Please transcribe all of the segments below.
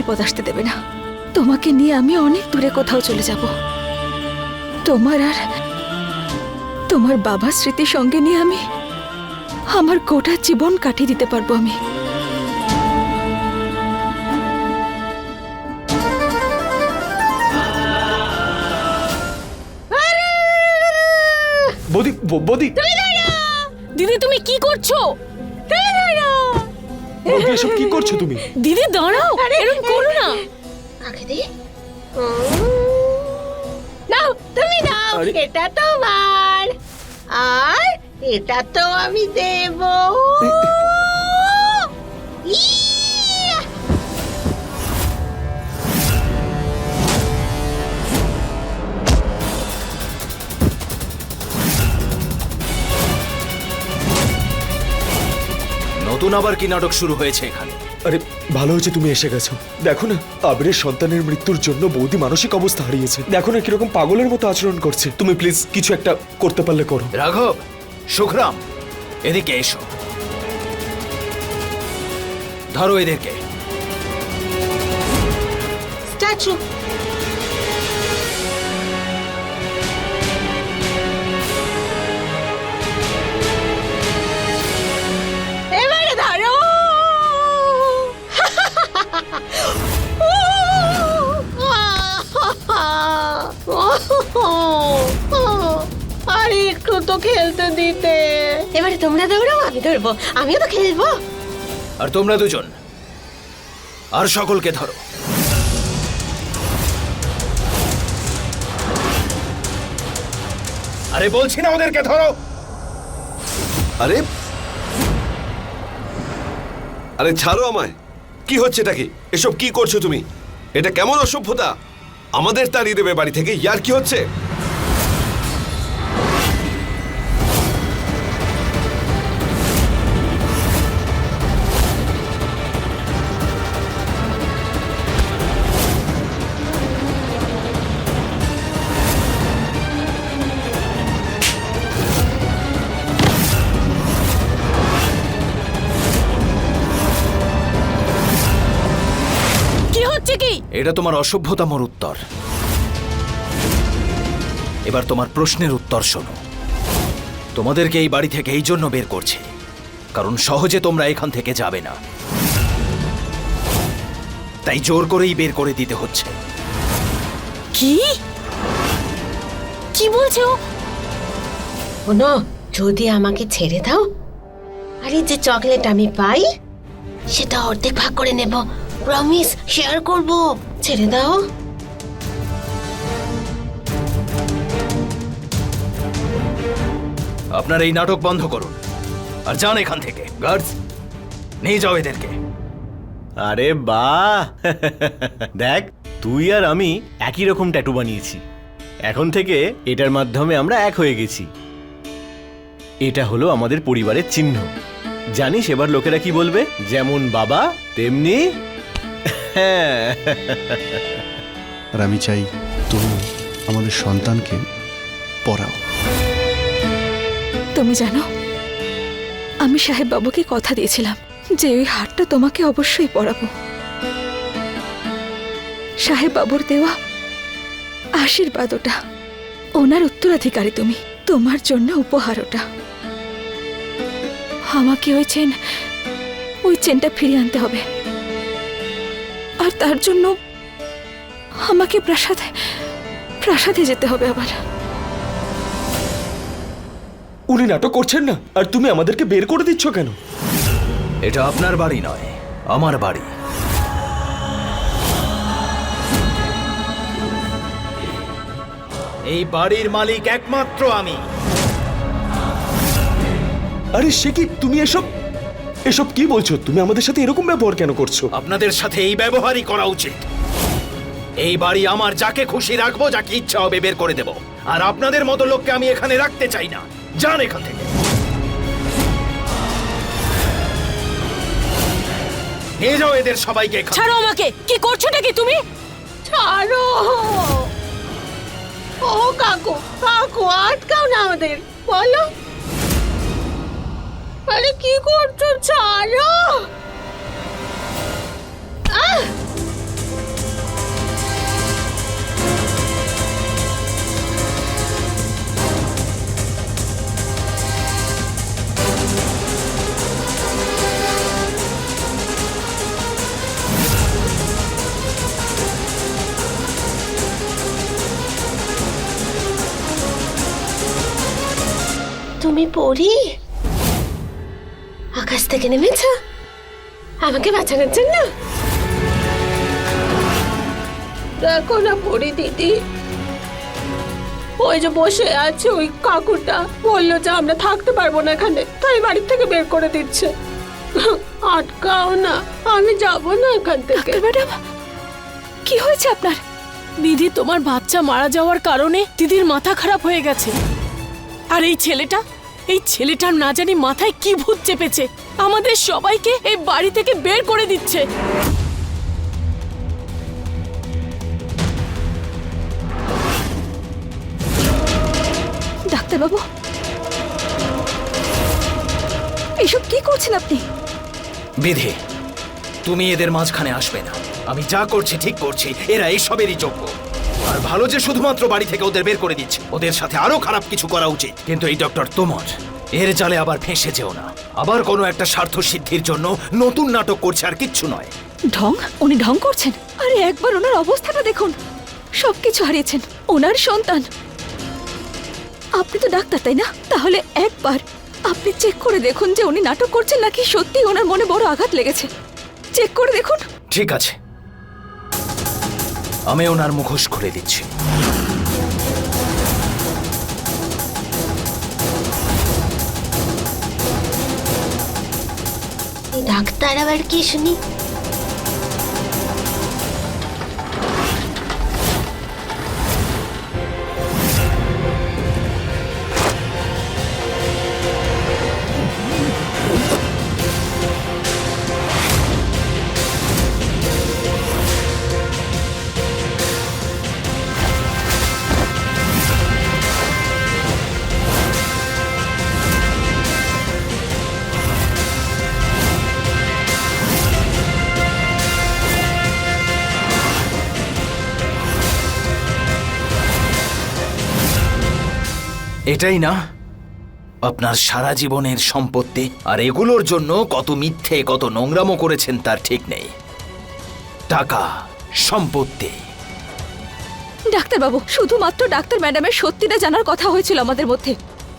বিপদ আসতে দেবে না। তোমাকে নিয়ে আমি অনেক দূরে কোথাও চলে যাব। তোমার আর তোমার বাবার স্মৃতি সঙ্গে নিয়ে আমি আমার গোটা জীবন কাটিয়ে দিতে পারব আমি। বৌদি বৌদি। দিদি তুমি কি করছ? বৌদি এসব কি করছ তুমি? দিদি দাঁড়াও এরকম করো না। আগে দে। নাও তুমি নাও আরে। এটা তোমার। আর এটা তো আমি দেব। ইয়া! নতুন আবার কি নাটক শুরু হয়েছে এখানে? আরে ভালো হয়েছে তুমি এসে গেছো। দেখো না আবিরের সন্তানের মৃত্যুর জন্য বৌদি মানসিক অবস্থা হারিয়েছে। দেখো না কীরকম পাগলের মতো আচরণ করছে। তুমি প্লিজ কিছু একটা করতে পারলে করো। রাঘব সুখরাম এদিকে এসো। ধরো এদেরকে। স্ট্যাচু। আর একটু তো খেলতে দিতে। এবারে তোমরা দৌড়াও আমি ধরবো আমিও তো খেলব। আর তোমরা দুজন আর সকলকে ধরো। আরে বলছি না ওদেরকে ধরো। আরে আরে ছাড়ো আমায়। কি হচ্ছে এটা কি? এসব কি করছ তুমি? এটা কেমন অসভ্যতা? আমাদের তাড়িয়ে দেবে বাড়ি থেকে। ইয়ার কি হচ্ছে? এটা তোমার অসভ্যতামর উত্তর। এবার তোমার প্রশ্নের উত্তর শোনো। তোমাদেরকে এই বাড়ি থেকে এই জন্য বের করছে কারণ সহজে তোমরা এখান থেকে যাবে না। তাই জোর করেই বের করে দিতে হচ্ছে। কি? কি বলছো? শোনো যদি আমাকে ছেড়ে দাও আর এই যে চকলেট আমি পাই সেটা অর্ধেক ভাগ করে নেব। প্রমিস শেয়ার করব। ছেড়ে দাও। আপনার এই নাটক বন্ধ করুন। আর যান এখান থেকে গার্ডস। নিয়ে যাও এদেরকে। আরে বাহ! দেখ তুই আর আমি একই রকম ট্যাটু বানিয়েছি। এখন থেকে এটার মাধ্যমে আমরা এক হয়ে গেছি। এটা হলো আমাদের পরিবারের চিহ্ন। জানিস এবার লোকেরা কি বলবে? যেমন বাবা তেমনি হ্যাঁ। আর আমি চাই তুমি আমাদের সন্তানকে পড়াও। তুমি জানো, আমি সাহেব বাবুকে কথা দিয়েছিলাম যে ওই হারটা তোমাকে অবশ্যই পড়াবো। সাহেব বাবুর দেওয়া আশীর্বাদ ওটা, ওনার উত্তরাধিকারী তুমি, তোমার জন্য উপহার ওটা। আমাকে ওই চেন, ওই চেনটা ফিরিয়ে আনতে হবে। আর তার জন্য আমাকে প্রাসাদে প্রাসাদে যেতে হবে আবার। উনি নাটক করছেন না আর তুমি আমাদেরকে বের করে দিচ্ছ কেন? এটা আপনার বাড়ি নয় আমার বাড়ি। এই বাড়ির মালিক একমাত্র আমি। আরে সে কি তুমি এসব এসব কি বলছো? তুমি আমাদের সাথে এরকম ব্যবহার কেন করছ? আপনাদের সাথে এই ব্যবহারই করা উচিত। এই বাড়ি আমার যাকে খুশি রাখব যাকে ইচ্ছা হবে বের করে দেব। আর আপনাদের মতো লোককে আমি এখানে রাখতে চাই না। যান এখান থেকে। নিয়ে যাও এদের সবাইকে এখান ছাড়ো আমাকে! কি করছোটা কি তুমি? ছাড়ো! ও কাকু কাকু আটকাও না আমাদের। বলো। আরে কি করছ ছাড়ো আহ! তুমি পড়ি আকাশ থেকে নেমেছ? আমাকে বাঁচানোর জন্য? দেখো না পড়ি দিদি। ওই যে বসে আছে ওই কাকুটা। বলল যে আমরা থাকতে পারব না এখানে তাই বাড়ি থেকে বের করে দিচ্ছে। আটকাও না আমি যাব না এখান থেকে। ম্যাডাম কি হয়েছে আপনার? দিদি তোমার বাচ্চা মারা যাওয়ার কারণে দিদির মাথা খারাপ হয়ে গেছে। আর এই ছেলেটা এই ছেলেটার না জানি মাথায় কি ভূত চেপেছে। আমাদের সবাইকে এই বাড়ি থেকে বের করে দিচ্ছে। ডাক্তারবাবু এসব কি করছেন আপনি? বিধি তুমি এদের মাঝখানে আসবে না। আমি যা করছি ঠিক করছি। এরা এইসবেরই যোগ্য। আর ভালো যে শুধুমাত্র বাড়ি থেকে ওদের বের করে দিচ্ছে। ওদের সাথে আরও খারাপ কিছু করা উচিত। কিন্তু এই ডক্টর তোমার এর জালে আবার ফেঁসে যেও না। আবার কোনো একটা স্বার্থ সিদ্ধির জন্য নতুন নাটক করছে আর কিচ্ছু নয়। ঢং? উনি ঢং করছেন? আরে একবার ওনার অবস্থাটা দেখুন। সবকিছু হারিয়েছেন ওনার সন্তান। আপনি তো ডাক্তার তাই না? তাহলে একবার আপনি চেক করে দেখুন যে উনি নাটক করছেন নাকি সত্যি ওনার মনে বড় আঘাত লেগেছে। চেক করে দেখুন। ঠিক আছে। আমি ওনার মুখোশ খুলে দিচ্ছি। ডাক্তার আবার কি শুনি? এটাই না? আপনার সারা জীবনের সম্পত্তি আর এগুলোর জন্য কত মিথ্যে কত নোংরামো করেছেন তার ঠিক নেই। টাকা সম্পত্তি। ডাক্তারবাবু শুধুমাত্র ডাক্তার ম্যাডামের সত্যিটা জানার কথা হয়েছিল আমাদের মধ্যে।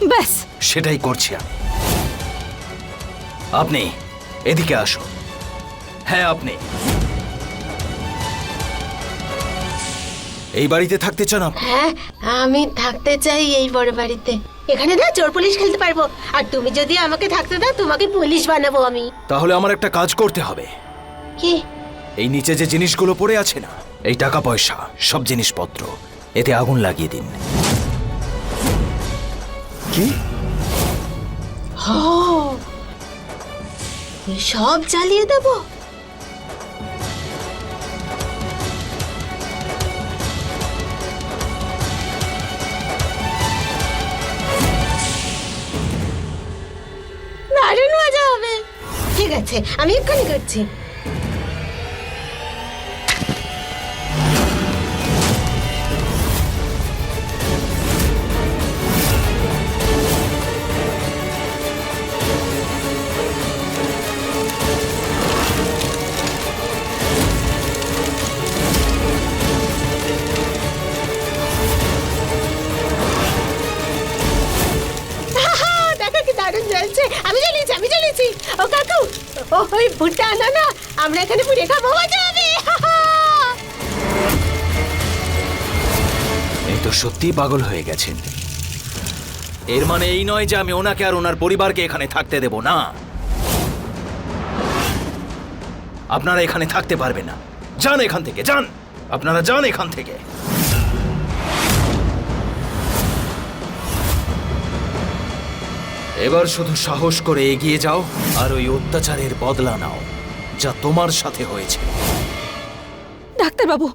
ব্যাস। সেটাই করছি আমি। আপনি এদিকে আসুন। হ্যাঁ আপনি। এই বাড়িতে থাকতে চান আপনি? হ্যাঁ আমি থাকতে চাই এই বড় বাড়িতে। এখানে না চোর পুলিশ খেলতে পারব। আর তুমি যদি আমাকে থাকতে দাও তোমাকে পুলিশ বানাবো আমি। তাহলে আমার একটা কাজ করতে হবে। কি? এই নিচে যে জিনিসগুলো পড়ে আছে না এই টাকা পয়সা সব জিনিসপত্র এতে আগুন লাগিয়ে দিন। কি? সব জ্বালিয়ে দেবো? ঠিক আছে আমি এক্ষুনি করছি। আমরা এখানে পুড়ে খাব এই তো সত্যিই পাগল হয়ে গেছেন। এর মানে এই নয় যে আমি ওনাকে আর ওনার পরিবারকে এখানে থাকতে দেব, না। আপনারা এখানে থাকতে পারবে না। যান এখান থেকে, যান! আপনারা যান এখান থেকে। এবার শুধু সাহস করে এগিয়ে যাও, আর ওই অত্যাচারের বদলা নাও। যা তোমার সাথে হয়েছে। ডাক্তারবাবু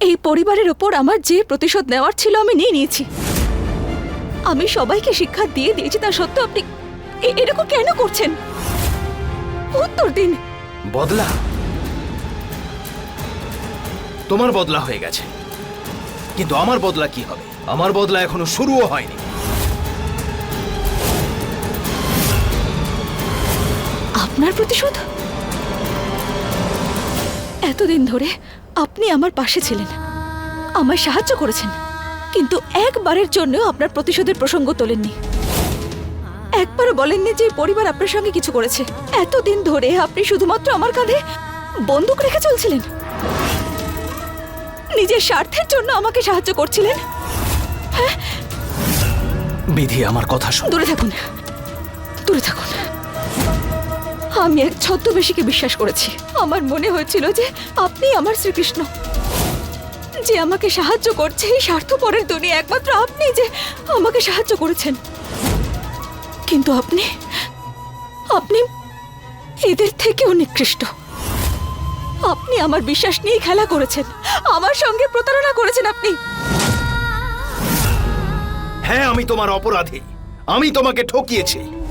এই পরিবারের ওপর আমার যে প্রতিশোধ নেওয়ার ছিল আমি নিয়ে নিয়েছি। আমি সবাইকে শিক্ষা দিয়ে দিয়েছি তা সত্ত্বেও আপনি এরকম কেন করছেন? উত্তর দিন। বদলা। তোমার বদলা হয়ে গেছে। কিন্তু আমার বদলা কি হবে? আমার বদলা এখনও শুরুও হয়নি। আপনার প্রতিশোধ? এতদিন ধরে আপনি আমার পাশে ছিলেন। আমায় সাহায্য করেছেন। কিন্তু একবারের জন্যও আপনার প্রতিশোধের প্রসঙ্গ তোলেননি। একবারও বলেননি যে পরিবার আপনার সঙ্গে কিছু করেছে। এতদিন ধরে আপনি শুধুমাত্র আমার কাঁধে বন্দুক রেখে চলছিলেন। নিজের স্বার্থের জন্য আমাকে সাহায্য করছিলেন। বিধি আমার কথা শোন। দূরে থাকুন। দূরে থাকুন। আমি এক ছদ্মবেশীকে বিশ্বাস করেছি। আমার মনে হয়েছিল যে আপনি আমার শ্রীকৃষ্ণ। যে আমাকে সাহায্য করছে এই স্বার্থপরের দুনিয়া, একমাত্র আপনি যে আমাকে সাহায্য করেছেন। কিন্তু আপনি আপনি এদের থেকেও নিকৃষ্ট। আপনি আমার বিশ্বাস নিয়ে খেলা করেছেন। আমার সঙ্গে প্রতারণা করেছেন আপনি। হ্যাঁ আমি তোমার অপরাধী। আমি তোমাকে ঠকিয়েছি।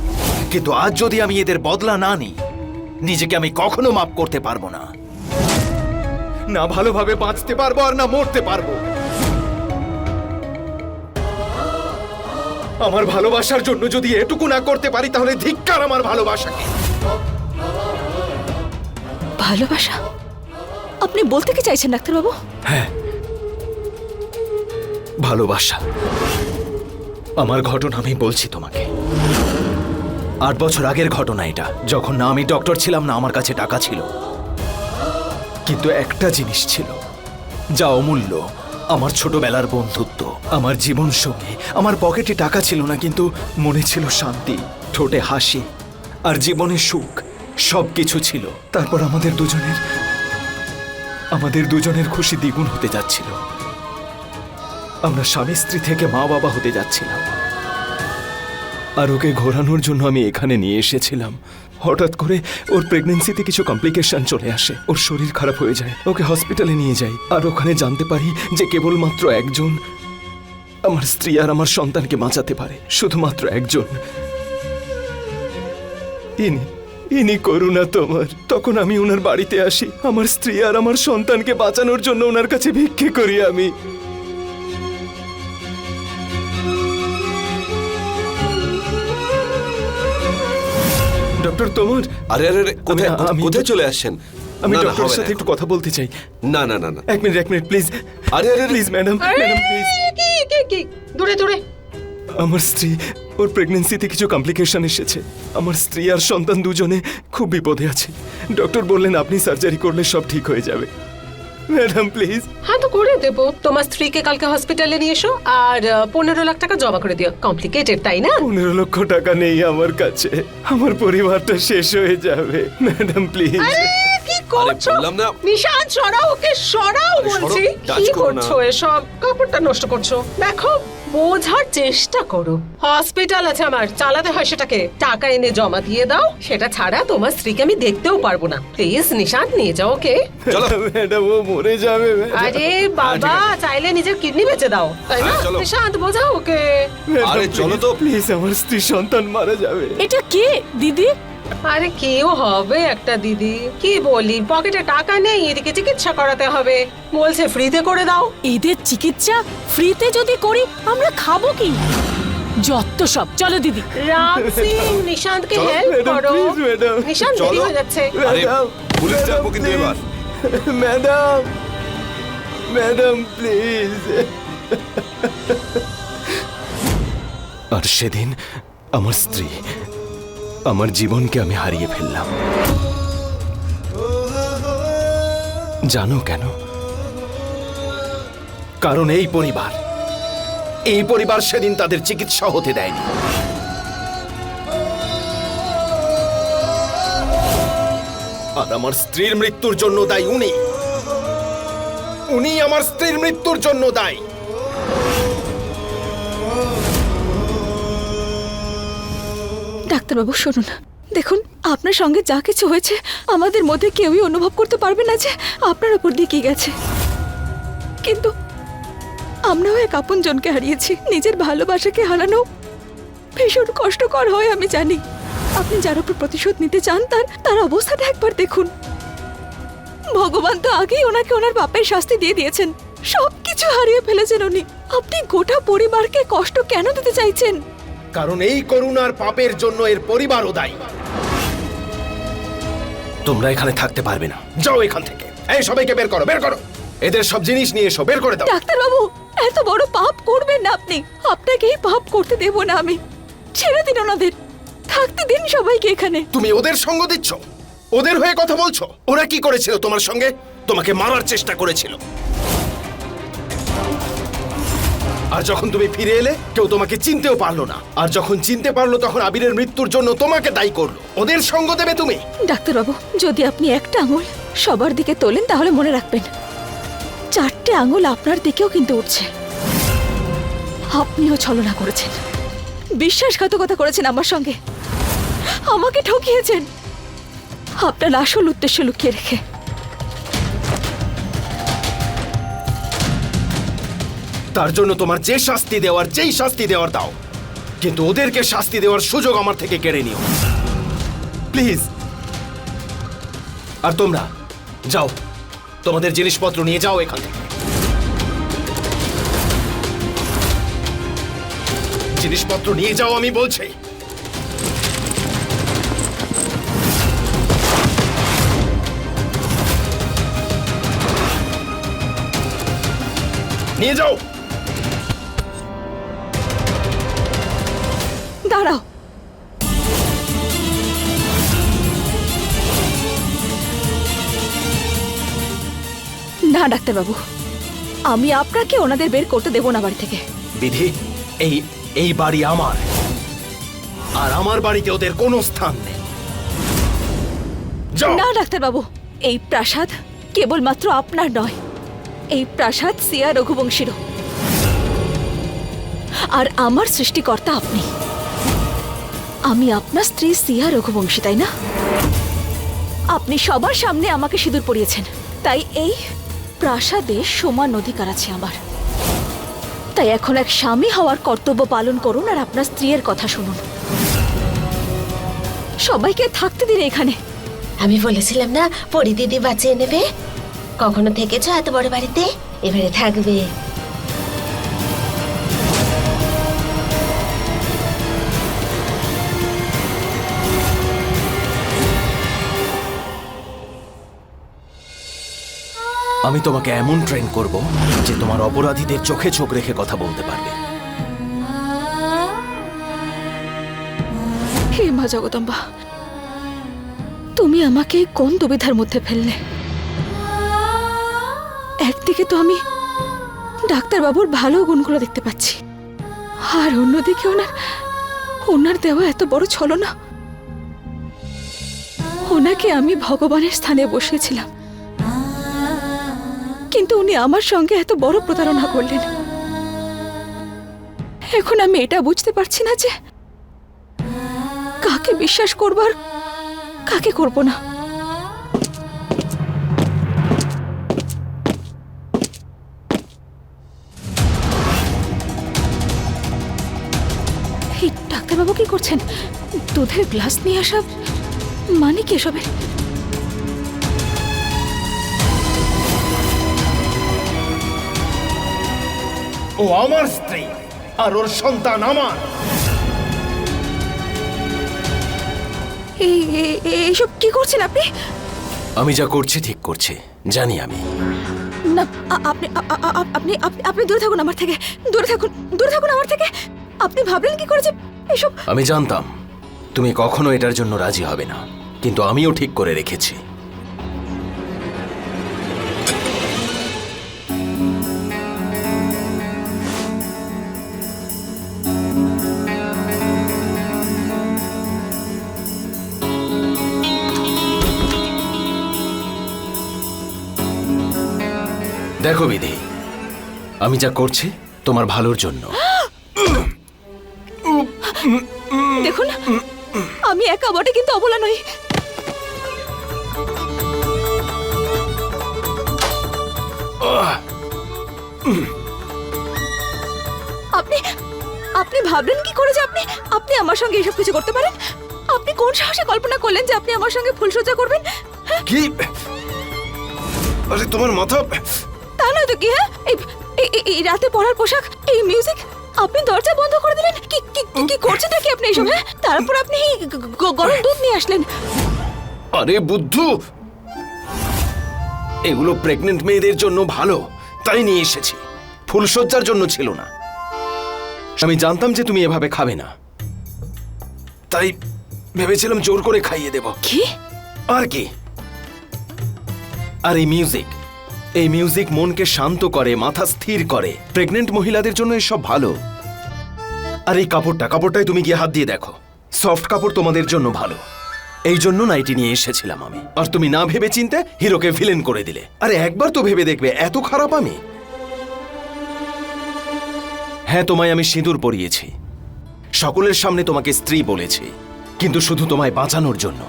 কিন্তু আজ যদি আমি এদের বদলা না নিই নিজেকে আমি কখনো মাপ করতে পারব না। না ভালোভাবে বাঁচতে পারব আর না মরতে পারব। আমার ভালোবাসার জন্য যদি এটুকু না করতে পারি তাহলে ধিক্কার আমার ভালোবাসাকে। ভালোবাসা? আপনি বলতে কি চাইছেন ডাক্তারবাবু? হ্যাঁ। ভালোবাসা। আমার ঘটনা আমি বলছি তোমাকে। আট বছর আগের ঘটনা এটা। যখন না আমি ডক্টর ছিলাম, না আমার কাছে টাকা ছিল। কিন্তু একটা জিনিস ছিল। যা অমূল্য। আমার ছোটবেলার বন্ধুত্ব, আমার জীবন সঙ্গী, আমার পকেটে টাকা ছিল না, কিন্তু মনে ছিল শান্তি, ঠোঁটে হাসি, আর জীবনে সুখ সব কিছু ছিল। তারপর আমাদের দুজনের আমাদের দুজনের খুশি দ্বিগুণ হতে যাচ্ছিল। আমরা স্বামী স্ত্রী থেকে মা বাবা হতে যাচ্ছিলাম। আর ওকে ঘোরানোর জন্য আমি এখানে নিয়ে এসেছিলাম। হঠাৎ করে ওর প্রেগনেন্সিতে কিছু কমপ্লিকেশন চলে আসে। ওর শরীর খারাপ হয়ে যায়। ওকে হসপিটালে নিয়ে যাই। আর ওখানে জানতে পারি যে কেবলমাত্র একজন আমার স্ত্রী আর আমার সন্তানকে বাঁচাতে পারে। শুধুমাত্র একজন। ইনি ইনি করুণা তোমার। তখন আমি ওনার বাড়িতে আসি। আমার স্ত্রী আর আমার সন্তানকে বাঁচানোর জন্য ওনার কাছে ভিক্ষে করি আমি। ডক্টর তোমার। আরে আরে আরে, কোথায় আমি- আমি- কোথায় চলে আসছেন? আমি না, না, ডক্টরের হবে সাথে একটু কথা বলতে চাই। না না না না। এক মিনিট এক মিনিট প্লিজ আরে, আরে, আরে। প্লিজ ম্যাডাম ম্যাডাম প্লিজ কি কি কি? দূরে দূরে। আমার স্ত্রী ওর প্রেগনেন্সিতে কিছু কমপ্লিকেশন এসেছে। আমার স্ত্রী আর সন্তান দুজনে খুব বিপদে আছে। ডক্টর বললেন আপনি সার্জারি করলে সব ঠিক হয়ে যাবে। Madam please. হ্যাঁ তো করে দেব। তোমার স্ত্রীকে কালকে হসপিটালে নিয়ে এসো আর পনেরো লাখ টাকা জমা করে দিও। কমপ্লিকেটেড তাই না? পনেরো লক্ষ টাকা নেই আমার কাছে। আমার পরিবারটা শেষ হয়ে যাবে। Madam please. কি করছ? বললাম না। নিশান সরাও ওকে সরাও বলছি। কি। করছ এসব? কাপড়টা নষ্ট করছ। দেখো বোঝার চেষ্টা করো। হসপিটাল আছে আমার চালাতে হয় সেটাকে। টাকা এনে জমা দিয়ে দাও সেটা ছাড়া তোমার স্ত্রীকে আমি দেখতেও পারব না। প্লিজ নিশান নিয়ে যাও ওকে। চলো। ম্যাডাম ও মরে যাবে আরে বাবা চাইলে নিজের কিডনি বেচে দাও। তাই না? নিশান্ত বোঝাও ওকে। আরে চলো তো। প্লিজ আমার স্ত্রী সন্তান মারা যাবে। এটা কে? দিদি? আরে কেউ হবে একটা দিদি। কি বলি পকেটে টাকা নেই এদিকে চিকিৎসা করাতে হবে। বলছে ফ্রিতে করে দাও। এদের চিকিৎসা ফ্রিতে যদি করি আমরা খাব কি? যত সব চলো দিদি। সিং নিশান্তকে হেল্প করো। নিশান্ত দেরি হয়ে যাচ্ছে। আরে পুলিশ ম্যাডাম, কিন্তু এবার। ম্যাডাম ম্যাডাম প্লিজ আর সেদিন আমার স্ত্রী আমার জীবনকে আমি হারিয়ে ফেললাম। জানো কেন? কারণ এই পরিবার এই পরিবার সেদিন তাদের চিকিৎসা হতে দেয়নি। আর আমার স্ত্রীর মৃত্যুর জন্য দায়ী উনি। উনি আমার স্ত্রীর মৃত্যুর জন্য দায়ী। ডাক্তারবাবু, শুনুন। দেখুন, আপনার সঙ্গে যা কিছু হয়েছে, আমাদের মধ্যে কেউই অনুভব করতে পারবে না যে আপনার উপর দিয়ে কি গেছে। কিন্তু আমরাও এক আপনজনকে হারিয়েছি, নিজের ভালোবাসাকে হারানো ভীষণ কষ্টকর হয়, আমি জানি। আপনি যার উপর প্রতিশোধ নিতে চান, তার তার অবস্থাটা একবার দেখুন। ভগবান তো আগেই ওনাকে ওনার পাপের শাস্তি দিয়ে দিয়েছেন। সব কিছু হারিয়ে ফেলেছেন উনি। আপনি গোটা পরিবারকে কষ্ট কেন দিতে চাইছেন? কারণ এই করুণার পাপের জন্য এর পরিবারও দায়ী। তোমরা এখানে থাকতে পারবে না। যাও এখান থেকে। এই সবাইকে বের করো বের করো। এদের সব জিনিস নিয়ে এসো বের করে দাও। ডাক্তারবাবু এত বড় পাপ করবেন না আপনি। আপনাকে এই পাপ করতে দেব না আমি। ছেড়ে দিন ওনাদের। থাকতে দিন সবাইকে এখানে। তুমি ওদের সঙ্গ দিচ্ছ? ওদের হয়ে কথা বলছো? ওরা কি করেছিল তোমার সঙ্গে? তোমাকে মারার চেষ্টা করেছিল। আর যখন তুমি ফিরে এলে, কেউ তোমাকে চিনতেও পারল না। আর যখন চিনতে পারল, তখন আবিরের মৃত্যুর জন্য তোমাকে দায়ী করল। ওদের সঙ্গ দেবে তুমি। ডাক্তারবাবু, যদি আপনি একটা আঙুল সবার দিকে তোলেন, তাহলে মনে রাখবেন, চারটে আঙুল আপনার দিকেও কিন্তু উঠছে। আপনিও ছলনা করেছেন। বিশ্বাসঘাতকতা করেছেন আমার সঙ্গে। আমাকে ঠকিয়েছেন। আপনার আসল উদ্দেশ্য লুকিয়ে রেখে। তার জন্য তোমার যে শাস্তি দেওয়ার, যেই শাস্তি দেওয়ার দাও। কিন্তু ওদেরকে শাস্তি দেওয়ার সুযোগ আমার থেকে কেড়ে নিও। প্লিজ। আর তোমরা, যাও। তোমাদের জিনিসপত্র নিয়ে যাও এখান। থেকে জিনিসপত্র নিয়ে যাও, আমি বলছি। নিয়ে যাও। দাঁড়াও। না ডাক্তারবাবু আমি আপনাকে ওনাদের বের করতে দেবো না বাড়ি থেকে। বিধি এই এই বাড়ি আমার। আর আমার বাড়িতে ওদের কোনো স্থান নেই। না ডাক্তারবাবু এই প্রাসাদ কেবলমাত্র আপনার নয় এই প্রাসাদ সিয়া রঘুবংশীরও। আর আমার সৃষ্টিকর্তা আপনি। আমি আপনার স্ত্রী সিয়া রঘুবংশী, তাই না? আপনি সবার সামনে আমাকে সিঁদুর পরিয়েছেন। তাই এই প্রাসাদে সমান অধিকার আছে আমার। তাই এখন এক স্বামী হওয়ার কর্তব্য পালন করুন আর আপনার স্ত্রীর কথা শুনুন। সবাইকে থাকতে দিন এখানে। আমি বলেছিলাম না পরি দিদি বাঁচিয়ে নেবে। কখনো থেকেছ এত বড় বাড়িতে? এবারে থাকবে। আমি তোমাকে এমন ট্রেন করব যে তোমার অপরাধীদের চোখে চোখ রেখে কথা বলতে পারবে। হে মা জগদম্বা, তুমি আমাকে কোন দুবিধার মধ্যে ফেললে? একদিকে তো আমি ডাক্তারবাবুর ভালো গুণগুলো দেখতে পাচ্ছি, আর অন্যদিকে ওনার ওনার দেওয়া এত বড় ছলনা। ওনাকে আমি ভগবানের স্থানে বসিয়েছিলাম। কিন্তু উনি আমার সঙ্গে এত বড় প্রতারণা করলেন। এখন আমি এটা বুঝতে পারছি না যে কাকে বিশ্বাস করবার কাকে করব না। ডাক্তারবাবু কি করছেন? দুধের গ্লাস নিয়ে আসা মানে কি এসবের? ও আমার স্ত্রী আর ওর সন্তান আমার। এই এই- এইসব কি করছেন আপনি? আমি যা করছি ঠিক করছি জানি আমি। না আপনি আপনি আপনি আপনি দূরে থাকুন আমার থেকে দূরে থাকুন দূরে থাকুন আমার থেকে। আপনি ভাবলেন কি করে যে এসব আমি জানতাম তুমি কখনো এটার জন্য রাজি হবে না কিন্তু আমিও ঠিক করে রেখেছি। দেখো বিধি আমি যা করছি তোমার ভালোর জন্য। দেখুন আমি একা বটে কিন্তু অবলা নই। আপনি আপনি ভাবলেন কি করে যে আপনি আপনি আমার সঙ্গে এসব কিছু করতে পারেন? আপনি কোন সাহসে কল্পনা করলেন যে আপনি আমার সঙ্গে ফুলসজ্জা করবেন? হ্যাঁ, কি? আরে তোমার মাথা তা নয় তো কি হ্যাঁ? এই রাতে পরার পোশাক এই মিউজিক আপনি দরজা বন্ধ করে দিলেন? কি কি করছেন নাকি আপনি এইসব হ্যাঁ? তারপর আপনি গরম দুধ নিয়ে আসলেন। আরে বুদ্ধু! এগুলো প্রেগনেন্ট মেয়েদের জন্য ভালো তাই নিয়ে এসেছি। ফুলসজ্জার জন্য ছিল না। আমি জানতাম যে তুমি এভাবে খাবে না। তাই ভেবেছিলাম জোর করে খাইয়ে দেব। কি? আর কি? আর এই মিউজিক এই মিউজিক মনকে শান্ত করে, মাথা স্থির করে। প্রেগনেন্ট মহিলাদের জন্য এসব ভালো। আর এই কাপড়টা কাপড়টায় তুমি গিয়ে হাত দিয়ে দেখো। সফট কাপড় তোমাদের জন্য ভালো। এই জন্য নাইটি নিয়ে এসেছিলাম আমি। আর তুমি না ভেবে চিনতে হিরোকে ভিলেন করে দিলে। আরে একবার তো ভেবে দেখবে, এত খারাপ আমি। হ্যাঁ তোমায় আমি সিঁদুর পরিয়েছি। সকলের সামনে তোমাকে স্ত্রী বলেছি। কিন্তু শুধু তোমায় বাঁচানোর জন্য।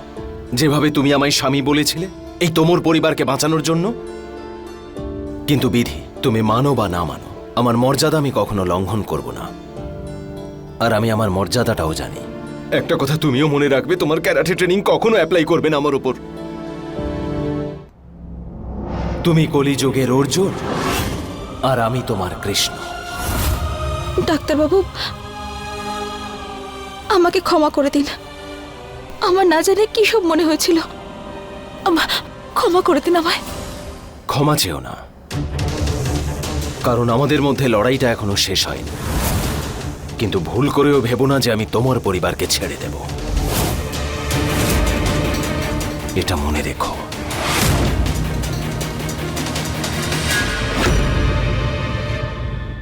যেভাবে তুমি আমায় স্বামী বলেছিলে, এই তোমর পরিবারকে বাঁচানোর জন্য কিন্তু বিধি তুমি মানো বা না মানো আমার মর্যাদা আমি কখনো লঙ্ঘন করব না। আর আমি আমার মর্যাদাটাও জানি। একটা কথা তুমিও মনে রাখবে তোমার ক্যারাটে ট্রেনিং কখনো অ্যাপ্লাই করবে না আমার উপর। তুমি কলিযুগের অর্জুন আর আমি তোমার কৃষ্ণ। ডাক্তারবাবু আমাকে ক্ষমা করে দিন। আমার না জানে কি সব মনে হয়েছিল। আমা- ক্ষমা করে দিন আমায়। ক্ষমা চেও না। কারণ আমাদের মধ্যে লড়াইটা এখনও শেষ হয়নি। কিন্তু ভুল করেও ভেবো না যে আমি তোমার পরিবারকে ছেড়ে দেব। এটা মনে রেখো।